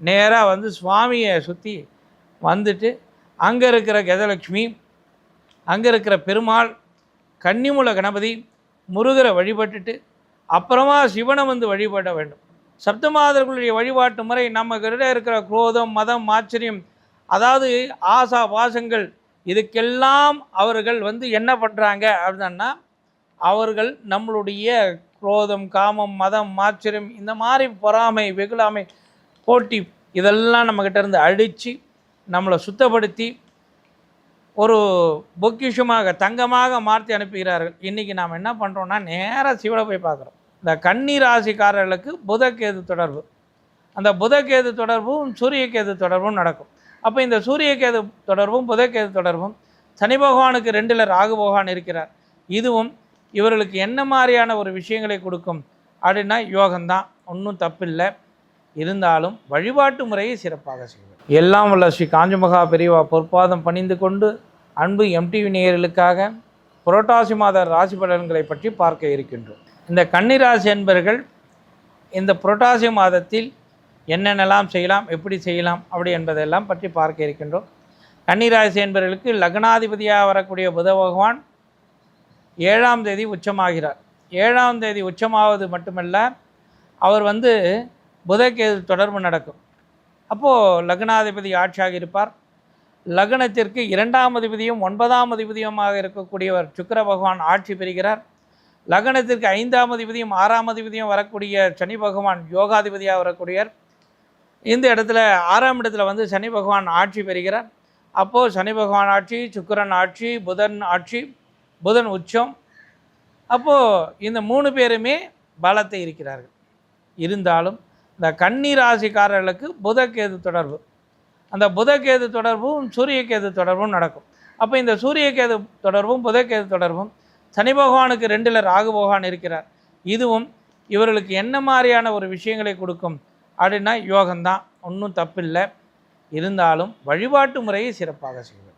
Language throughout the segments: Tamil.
நேராக வந்து சுவாமியை சுற்றி வந்துட்டு அங்கே இருக்கிற கஜலட்சுமி அங்கே இருக்கிற பெருமாள் கன்னிமூல கணபதி முருகரை வழிபட்டுட்டு அப்புறமா சிவனை வந்து வழிபட வேண்டும். சப்தமாதர்களுடைய வழிபாட்டு முறை நம்ம கிட்ட இருக்கிற குரோதம் மதம் ஆச்சரியம் அதாவது ஆசா பாசங்கள் இதுக்கெல்லாம் அவர்கள் வந்து என்ன பண்ணுறாங்க அப்படின்னா அவர்கள் நம்மளுடைய குரோதம் காமம் மதம் ஆச்சரியம் இந்த மாதிரி பொறாமை வெகுலாமை போட்டி இதெல்லாம் நம்மக்கிட்ட இருந்து அழித்து நம்மளை சுத்தப்படுத்தி ஒரு பொக்கிஷமாக தங்கமாக மாற்றி அனுப்புகிறார்கள். இன்றைக்கி நாம் என்ன பண்ணுறோன்னா நேராக சிவனை போய் பார்க்குறோம். இந்த கன்னி ராசிக்காரர்களுக்கு புதக்கேது தொடர்பு. அந்த புதக்கேது தொடர்பும் சூரியகேது தொடர்பும் நடக்கும். அப்போ இந்த சூரியகேது தொடர்பும் புதக்கேது தொடர்பும் சனி பகவானுக்கு ரெண்டில் ராகு பகவான் இருக்கிறார். இதுவும் இவர்களுக்கு என்ன மாதிரியான ஒரு விஷயங்களை கொடுக்கும் அப்படின்னா யோகம்தான். ஒன்றும் தப்பில்லை. இருந்தாலும் வழிபாட்டு முறையை சிறப்பாக செய்வேன். எல்லாம் வல்ல ஸ்ரீ காஞ்சமகா பெரியவா பொற்பாதம் பணிந்து கொண்டு அன்பு எம்டிவி நேயர்களுக்காக புரட்டாசி மாத ராசி பலன்களை பற்றி பார்க்க இருக்கின்றோம். இந்த கன்னிராசி என்பர்கள் இந்த புரட்டாசி மாதத்தில் என்னென்னலாம் செய்யலாம் எப்படி செய்யலாம் அப்படி என்பதெல்லாம் பற்றி பார்க்க இருக்கின்றோம். கன்னிராசி என்பவர்களுக்கு லக்னாதிபதியாக வரக்கூடிய புத பகவான் ஏழாம் தேதி உச்சமாகிறார். ஏழாம் தேதி உச்சமாவது மட்டுமல்ல அவர் வந்து புதக்கேது தொடர்பு நடக்கும். அப்போது லக்னாதிபதி ஆட்சியாக இருப்பார். லக்னத்திற்கு இரண்டாம் அதிபதியும் ஒன்பதாம் அதிபதியுமாக இருக்கக்கூடியவர் சுக்கர பகவான் ஆட்சி பெறுகிறார். லக்னத்திற்கு ஐந்தாம் அதிபதியும் ஆறாம் அதிபதியும் வரக்கூடிய சனி பகவான் யோகாதிபதியாக வரக்கூடியவர். இந்த இடத்துல ஆறாம் இடத்துல வந்து சனி பகவான் ஆட்சி பெறுகிறார். அப்போது சனி பகவான் ஆட்சி சுக்கரன் ஆட்சி புதன் ஆட்சி புதன் உச்சம். அப்போது இந்த மூணு பேருமே பலத்தை இருக்கிறார்கள் இருந்தாலும் இந்த கன்னி ராசிக்காரர்களுக்கு புதக்கேது தொடர்பு. அந்த புதக்கேது தொடர்பும் சூரியகேது தொடர்பும் நடக்கும். அப்போ இந்த சூரியகேது தொடர்பும் புதக்கேது தொடர்பும் சனி பகவானுக்கு ரெண்டில் ராகு பகவான் இருக்கிறார். இதுவும் இவர்களுக்கு என்ன மாதிரியான ஒரு விஷயங்களை கொடுக்கும் அப்படின்னா யோகம்தான். ஒன்றும் தப்பில்லை. இருந்தாலும் வழிபாட்டு முறையை சிறப்பாக செய்வது.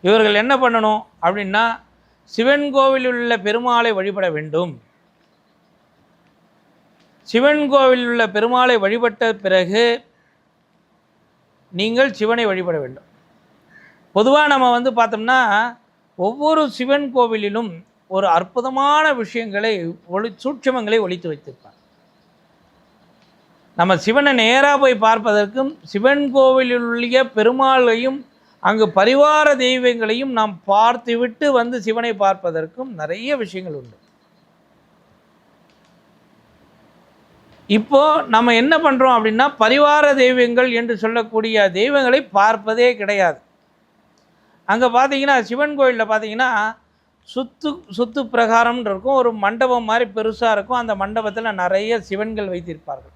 இவர்கள் என்ன பண்ணணும் அப்படின்னா சிவன் கோவிலில் உள்ள பெருமாளை வழிபட வேண்டும். சிவன் கோவிலில் உள்ள பெருமாளை வழிபட்ட பிறகு நீங்கள் சிவனை வழிபட வேண்டும். பொதுவாக நம்ம வந்து பார்த்தோம்னா ஒவ்வொரு சிவன் கோவிலிலும் ஒரு அற்புதமான விஷயங்களை ஒளி சூட்சமங்களை ஒழித்து வைத்திருப்பாங்க நம்ம சிவனை நேராக போய் பார்ப்பதற்கும் சிவன் கோவிலில் உள்ள பெருமாளையும் அங்கு பரிவார தெய்வங்களையும் நாம் பார்த்துவிட்டு வந்து சிவனை பார்ப்பதற்கும் நிறைய விஷயங்கள் உண்டு. இப்போது நம்ம என்ன பண்ணுறோம் அப்படின்னா பரிவார தெய்வங்கள் என்று சொல்லக்கூடிய தெய்வங்களை பார்ப்பதே கிடையாது. அங்கே பார்த்தீங்கன்னா சிவன் கோயிலில் பார்த்தீங்கன்னா சுத்து சுத்து பிரகாரம்னு இருக்கும். ஒரு மண்டபம் மாதிரி பெருசாக இருக்கும். அந்த மண்டபத்தில் நிறைய சிவன்கள் வைத்திருப்பார்கள்.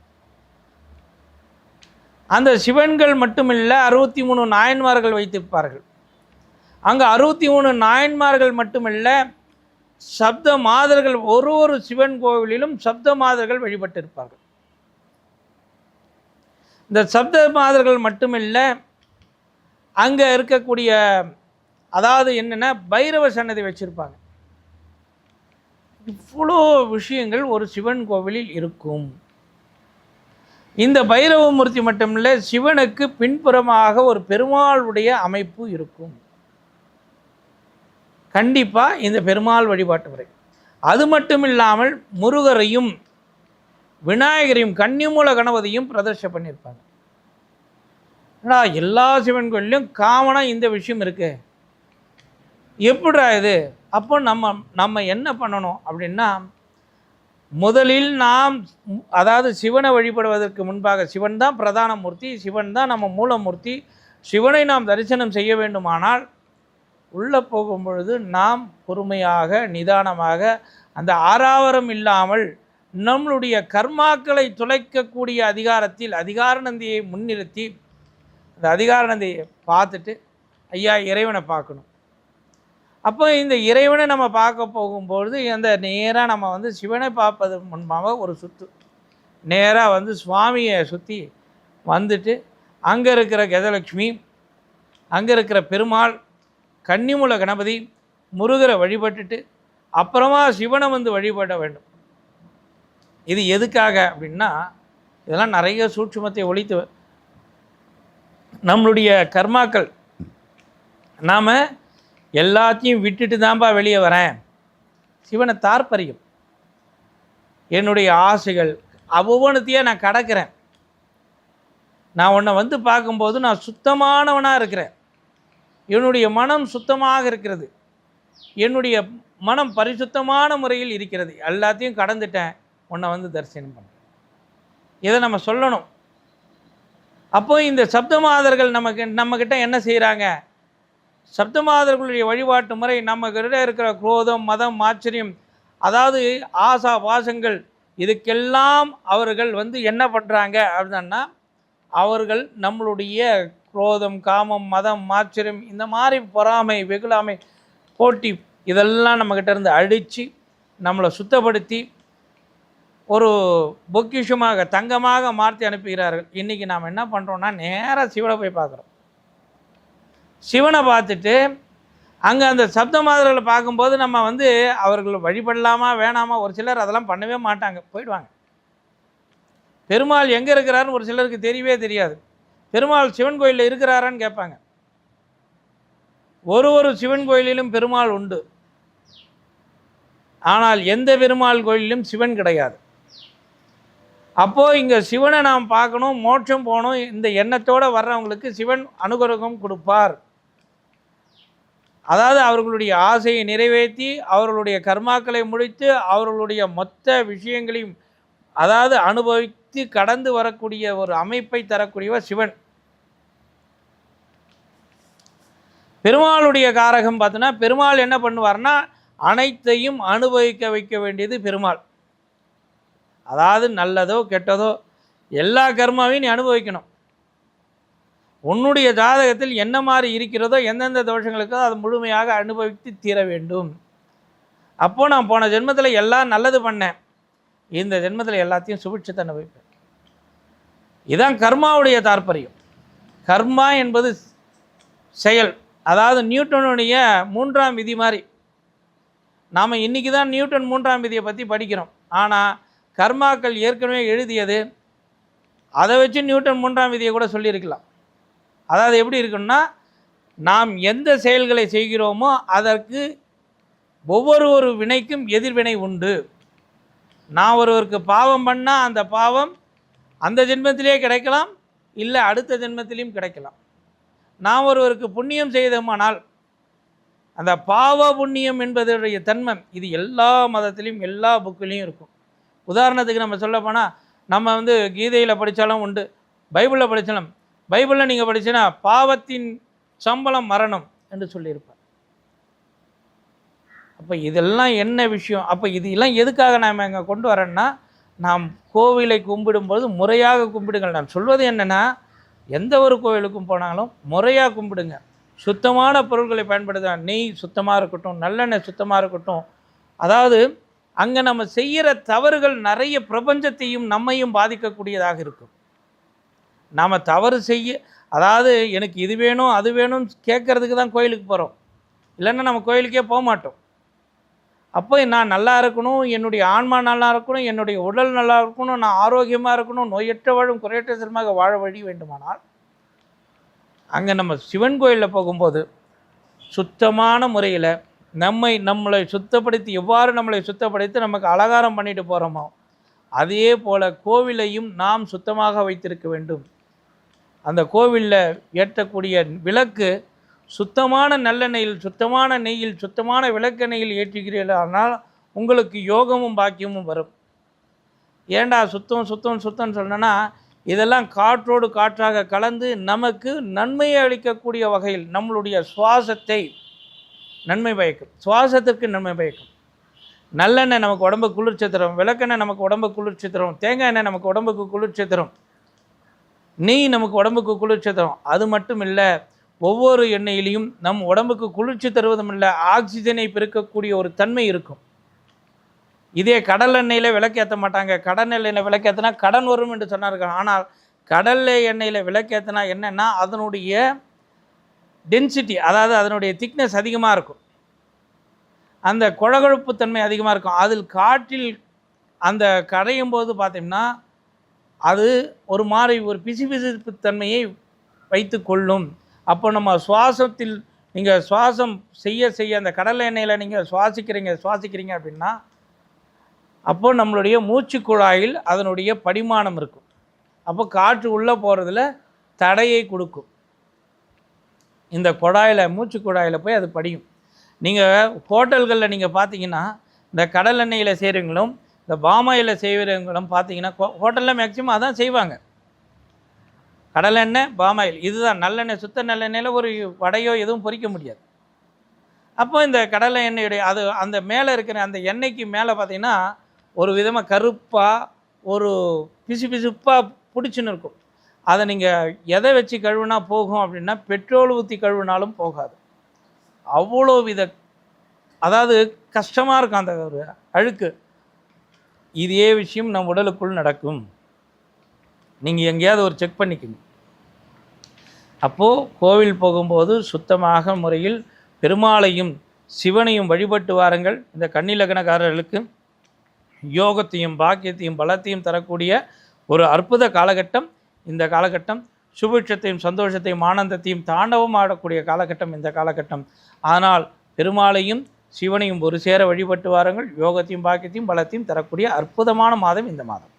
அந்த சிவன்கள் மட்டுமில்ல அறுபத்தி மூணு நாயன்மார்கள் வைத்திருப்பார்கள். அங்கே அறுபத்தி மூணு நாயன்மார்கள் மட்டுமில்ல சப்த மாதர்கள் ஒரு ஒரு சிவன் கோவிலிலும் சப்த மாதர்கள் வழிபட்டிருப்பார்கள். இந்த சப்த மாதர்கள் மட்டுமில்லை அங்கே இருக்கக்கூடிய அதாவது என்னென்னா பைரவ சன்னதி வச்சுருப்பாங்க. இவ்வளோ விஷயங்கள் ஒரு சிவன் கோவிலில் இருக்கும். இந்த பைரவமூர்த்தி மட்டுமில்லை சிவனுக்கு பின்புறமாக ஒரு பெருமாளுடைய அமைப்பு இருக்கும். கண்டிப்பாக இந்த பெருமாள் வழிபாட்டு முறை. அது மட்டும் இல்லாமல் முருகரையும் விநாயகரையும் கன்னிமூல கணபதியும் பிரதர்ஷம் பண்ணியிருப்பாங்க. என்னடா எல்லா சிவன் கோயிலையும் காமனாக இந்த விஷயம் இருக்கு? எப்படா இது? அப்போ நம்ம நம்ம என்ன பண்ணணும் அப்படின்னா முதலில் நாம் அதாவது சிவனை வழிபடுவதற்கு முன்பாக சிவன் தான் பிரதான மூர்த்தி சிவன் தான் நம்ம மூலமூர்த்தி சிவனை நாம் தரிசனம் செய்ய வேண்டுமானால் உள்ளே போகும் பொழுது நாம் பொறுமையாக நிதானமாக அந்த ஆறாவரம் இல்லாமல் நம்மளுடைய கர்மாக்களை துளைக்கக்கூடிய அதிகாரத்தில் அதிகார நந்தியை முன்னிறுத்தி அந்த அதிகார நந்தியை பார்த்துட்டு ஐயா இறைவனை பார்க்கணும். அப்போ இந்த இறைவனை நம்ம பார்க்க போகும்பொழுது அந்த நேராக நம்ம வந்து சிவனை பார்ப்பது முன்பாக ஒரு சுற்று நேராக வந்து சுவாமியை சுற்றி வந்துட்டு அங்கே இருக்கிற கஜலட்சுமி அங்கே இருக்கிற பெருமாள் கன்னிமூல கணபதி முருகரை வழிபட்டுட்டு அப்புறமா சிவனை வந்து வழிபட வேண்டும். இது எதுக்காக அப்படின்னா இதெல்லாம் நிறைய சூட்சுமத்தை ஒழித்து நம்மளுடைய கர்மாக்கள். நாம் எல்லாத்தையும் விட்டுட்டு தான்ப்பா வெளியே வரேன். சிவனை தாற்பரியம் என்னுடைய ஆசைகள் ஒவ்வொன்றத்தையே நான் கடக்கிறேன். நான் உன்னை வந்து பார்க்கும்போது நான் சுத்தமானவனாக இருக்கிறேன். என்னுடைய மனம் சுத்தமாக இருக்கிறது. என்னுடைய மனம் பரிசுத்தமான முறையில் இருக்கிறது. எல்லாத்தையும் கடந்துட்டேன். உன்னை வந்து தரிசனம் பண்ணுறேன் இதை நம்ம சொல்லணும். அப்போ இந்த சப்தமாதர்கள் நமக்கு நம்மக்கிட்ட என்ன செய்கிறாங்க சப்தமாதர்களுடைய வழிபாட்டு முறை நம்ம கிட்ட இருக்கிற குரோதம் மதம் ஆச்சரியம் அதாவது ஆசா பாசங்கள் இதுக்கெல்லாம் அவர்கள் வந்து என்ன பண்ணுறாங்க அப்படின்னா அவர்கள் நம்மளுடைய குரோதம் காமம் மதம் ஆச்சரியம் இந்த மாதிரி பொறாமை வெகுளாமை போட்டி இதெல்லாம் நம்மக்கிட்ட இருந்து அழித்து நம்மளை சுத்தப்படுத்தி ஒரு பொக்கிஷமாக தங்கமாக மாற்றி அனுப்புகிறார்கள். இன்றைக்கி நாம் என்ன பண்ணுறோன்னா நேராக சிவனை போய் பார்க்குறோம். சிவனை பார்த்துட்டு அங்கே அந்த சப்த மாதிரிகளை பார்க்கும்போது நம்ம வந்து அவர்கள் வழிபடலாமா வேணாமா ஒரு சிலர் அதெல்லாம் பண்ணவே மாட்டாங்க. போயிடுவாங்க. பெருமாள் எங்கே இருக்கிறாருன்னு ஒரு சிலருக்கு தெரியவே தெரியாது. பெருமாள் சிவன் கோயிலில் இருக்கிறாரான்னு கேட்பாங்க. ஒரு ஒரு சிவன் கோயிலிலும் பெருமாள் உண்டு. ஆனால் எந்த பெருமாள் கோயிலிலும் சிவன் கிடையாது. அப்போது இங்கே சிவனை நாம் பார்க்கணும் மோட்சம் போகணும் இந்த எண்ணத்தோடு வர்றவங்களுக்கு சிவன் அனுகிரகம் கொடுப்பார். அதாவது அவர்களுடைய ஆசையை நிறைவேற்றி அவர்களுடைய கர்மாக்களை முடித்து அவர்களுடைய மொத்த விஷயங்களையும் அதாவது அனுபவித்து கடந்து வரக்கூடிய ஒரு அமைப்பை தரக்கூடியவர் சிவன். பெருமாளுடைய காரகம் பார்த்தோன்னா பெருமாள் என்ன பண்ணுவார்னா அனைத்தையும் அனுபவிக்க வைக்க வேண்டியது பெருமாள். அதாவது நல்லதோ கெட்டதோ எல்லா கர்மாவையும் நீ அனுபவிக்கணும். உன்னுடைய ஜாதகத்தில் என்ன மாதிரி இருக்கிறதோ எந்தெந்த தோஷங்களுக்கோ அதை முழுமையாக அனுபவித்து தீர வேண்டும். அப்போது நான் போன ஜென்மத்தில் எல்லாம் நல்லது பண்ணேன். இந்த ஜென்மத்தில் எல்லாத்தையும் சுபிட்சத்தை அனுபவிப்பேன் இதுதான் கர்மாவுடைய தாற்பயம். கர்மா என்பது செயல். அதாவது நியூட்டனுடைய மூன்றாம் விதி மாதிரி. நாம் இன்றைக்கி தான் நியூட்டன் மூன்றாம் விதியை பற்றி படிக்கிறோம். ஆனால் கர்மாக்கள் ஏற்கனவே எழுதியது. அதை வச்சு நியூட்டன் மூன்றாம் விதியை கூட சொல்லியிருக்கலாம். அதாவது எப்படி இருக்குன்னா நாம் எந்த செயல்களை செய்கிறோமோ அதற்கு ஒவ்வொரு ஒரு வினைக்கும் எதிர்வினை உண்டு. நான் ஒருவருக்கு பாவம் பண்ணால் அந்த பாவம் அந்த ஜென்மத்திலே கிடைக்கலாம் இல்லை அடுத்த ஜென்மத்திலையும் கிடைக்கலாம். நான் ஒருவருக்கு புண்ணியம் செய்தோமானால் அந்த பாவ புண்ணியம் என்பதனுடைய தன்மை இது எல்லா மதத்திலையும் எல்லா புக்கிலையும் இருக்கும். உதாரணத்துக்கு நம்ம சொல்ல போனால் நம்ம வந்து கீதையில் படித்தாலும் உண்டு பைபிளில் படித்தாலும் பைபிளில் நீங்கள் படிச்சுன்னா பாவத்தின் சம்பளம் மரணம் என்று சொல்லியிருப்பார். அப்போ இதெல்லாம் என்ன விஷயம்? அப்போ இது எல்லாம் எதுக்காக நாம் இங்கே கொண்டு வரேன்னா நாம் கோவிலை கும்பிடும்போது முறையாக கும்பிடுங்கள். நான் சொல்வது என்னென்னா எந்த ஒரு கோயிலுக்கும் போனாலும் முறையாக கும்பிடுங்க. சுத்தமான பொருட்களை பயன்படுத்த நெய் சுத்தமாக இருக்கட்டும் நல்லெண்ணெய் சுத்தமாக இருக்கட்டும். அதாவது அங்கே நம்ம செய்கிற தவறுகள் நிறைய பிரபஞ்சத்தையும் நம்மையும் பாதிக்கக்கூடியதாக இருக்கும். நாம் தவறு செய்ய அதாவது எனக்கு இது வேணும் அது வேணும்னு கேட்குறதுக்கு தான் கோயிலுக்கு போகிறோம் இல்லைன்னா நம்ம கோயிலுக்கே போக மாட்டோம். அப்போ நான் நல்லா இருக்கணும் என்னுடைய ஆன்மா நல்லா இருக்கணும் என்னுடைய உடல் நல்லா இருக்கணும் நான் ஆரோக்கியமாக இருக்கணும் நோயற்ற வாழும் குறையற்ற செல்வமாக வாழ வழி வேண்டுமானால் அங்கே நம்ம சிவன் கோயிலில் போகும்போது சுத்தமான முறையில் நம்மை நம்மளை சுத்தப்படுத்தி எவ்வாறு நம்மளை சுத்தப்படுத்தி நமக்கு அலங்காரம் பண்ணிட்டு போகிறோமோ அதே போல் கோவிலையும் நாம் சுத்தமாக வைத்திருக்க வேண்டும். அந்த கோவிலில் ஏற்றக்கூடிய விளக்கு சுத்தமான நல்லெண்ணெயில் சுத்தமான நெய்யில் சுத்தமான விளக்கெண்ணெயில் ஏற்றுகிறீர்களானால் உங்களுக்கு யோகமும் பாக்கியமும் வரும். ஏண்டா சுத்தம் சுத்தம் சுத்தம்னு சொன்னேன்னா இதெல்லாம் காற்றோடு காற்றாக கலந்து நமக்கு நன்மையை அளிக்கக்கூடிய வகையில் நம்மளுடைய சுவாசத்தை நன்மை பயக்கும். சுவாசத்திற்கு நன்மை பயக்கும். நல்லெண்ணெய் நமக்கு உடம்பு குளிர்ச்சி தரும். விளக்கெண்ணெய் நமக்கு உடம்பு குளிர்ச்சி தரும். தேங்காய் எண்ணெய் நமக்கு உடம்புக்கு குளிர்ச்சி தரும். நெய் நமக்கு உடம்புக்கு குளிர்ச்சி தரும். அது மட்டும் இல்லை ஒவ்வொரு எண்ணெயிலையும் நம் உடம்புக்கு குளிர்ச்சி தருவதும் இல்லை ஆக்சிஜனை பெருக்கக்கூடிய ஒரு தன்மை இருக்கும். இதே கடல் எண்ணெயில் விளக்கேற்ற மாட்டாங்க. கடல் எண்ணெயில் விளக்கேற்றினா கடன் வரும் என்று சொன்னார்கள். ஆனால் கடல் எண்ணெயில் விளக்கேற்றினா என்னென்னா அதனுடைய டென்சிட்டி அதாவது அதனுடைய திக்னஸ் அதிகமாக இருக்கும். அந்த குழகொழுப்பு தன்மை அதிகமாக இருக்கும். அதில் காற்றில் அந்த கரையும் போது பார்த்திங்கன்னா அது ஒரு மாதிரி ஒரு பிசுபிசுப்பு தன்மையை வைத்து கொள்ளும். அப்போ நம்ம சுவாசத்தில் நீங்கள் சுவாசம் செய்ய செய்ய அந்த கடலை எண்ணெயில் நீங்கள் சுவாசிக்கிறீங்க சுவாசிக்கிறீங்க அப்படின்னா அப்போ நம்மளுடைய மூச்சு குழாயில் அதனுடைய படிமானம் இருக்கும். அப்போ காற்று உள்ளே போகிறதுல தடையை கொடுக்கும். இந்த குழாயில் மூச்சு குழாயில் போய் அது படியும். நீங்கள் ஹோட்டல்களில் நீங்கள் பார்த்தீங்கன்னா இந்த கடல் எண்ணெயில் செய்கிறவங்களும் இந்த பாமாயில் செய்கிறவங்களும் பார்த்தீங்கன்னா ஹோட்டலில் மேக்ஸிமம் அதான் செய்வாங்க. கடலெண்ணெய் பாமாயில். இதுதான் நல்லெண்ணெய் சுத்த நல்லெண்ணெயில் ஒரு வடையோ எதுவும் பொறிக்க முடியாது. அப்போ இந்த கடலை எண்ணெயுடைய அது அந்த மேலே இருக்கிற அந்த எண்ணெய்க்கு மேலே பார்த்தீங்கன்னா ஒரு விதமாக கருப்பாக ஒரு பிசு பிசுப்பாக பிடிச்சின்னு இருக்கும். அதை நீங்கள் எதை வச்சு கழுவுனா போகும் அப்படின்னா பெட்ரோல் ஊற்றி கழுவினாலும் போகாது. அவ்வளோ வித அதாவது கஷ்டமாக இருக்கும் அந்த ஒரு அழுக்கு. இதே விஷயம் நம் உடலுக்குள் நடக்கும். நீங்கள் எங்கேயாவது ஒரு செக் பண்ணிக்கணும் அப்போது கோவில் போகும்போது சுத்தமாக முறையில் பெருமாளையும் சிவனையும் வழிபட்டு வாருங்கள். இந்த கன்னிலக்கணக்காரர்களுக்கு யோகத்தையும் பாக்கியத்தையும் பலத்தையும் தரக்கூடிய ஒரு அற்புத காலகட்டம் இந்த காலகட்டம். சுபிட்சத்தையும் சந்தோஷத்தையும் ஆனந்தத்தையும் தாண்டவம் ஆடக்கூடிய காலகட்டம் இந்த காலகட்டம். ஆனால் பெருமாளையும் சிவனையும் ஒரு சேர வழிபட்டு வாருங்கள். யோகத்தையும் பாக்கியத்தையும் பலத்தையும் தரக்கூடிய அற்புதமான மாதம் இந்த மாதம்.